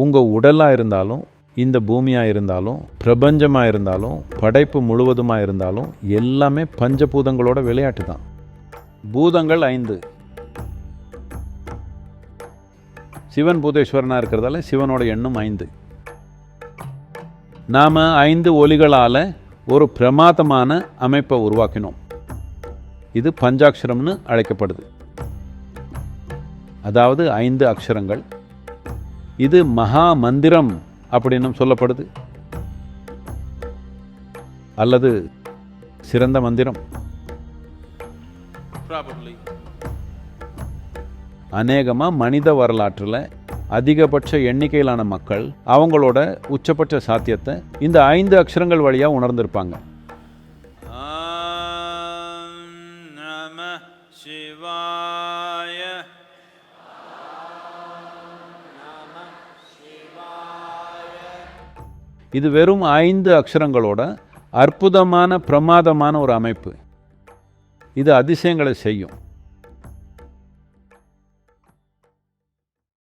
உங்கள் உடலாக இருந்தாலும் இந்த பூமியாக இருந்தாலும் பிரபஞ்சமாக இருந்தாலும் படைப்பு முழுவதுமாக இருந்தாலும் எல்லாமே பஞ்சபூதங்களோட விளையாட்டு தான். பூதங்கள் ஐந்து. சிவன் பூதேஸ்வரனாக இருக்கிறதால சிவனோட எண்ணும் ஐந்து. நாம் ஐந்து ஒலிகளால் ஒரு பிரமாதமான அமைப்பை உருவாக்கினோம். இது பஞ்சாட்சரம்னு அழைக்கப்படுது. அதாவது ஐந்து அக்ஷரங்கள். இது மகா மந்திரம் அப்படின்னும் சொல்லப்படுது. அல்லது சிறந்த மந்திரம். அநேகமாக மனித வரலாற்றில் அதிகபட்ச எண்ணிக்கையிலான மக்கள் அவங்களோட உச்சபட்ச சாத்தியத்தை இந்த ஐந்து அக்ஷரங்கள் வழியாக உணர்ந்திருப்பாங்க. ॐ இது வெறும் ஐந்து அக்ஷரங்களோட அற்புதமான பிரமாதமான ஒரு அமைப்பு. இது அதிசயங்களை செய்யும்.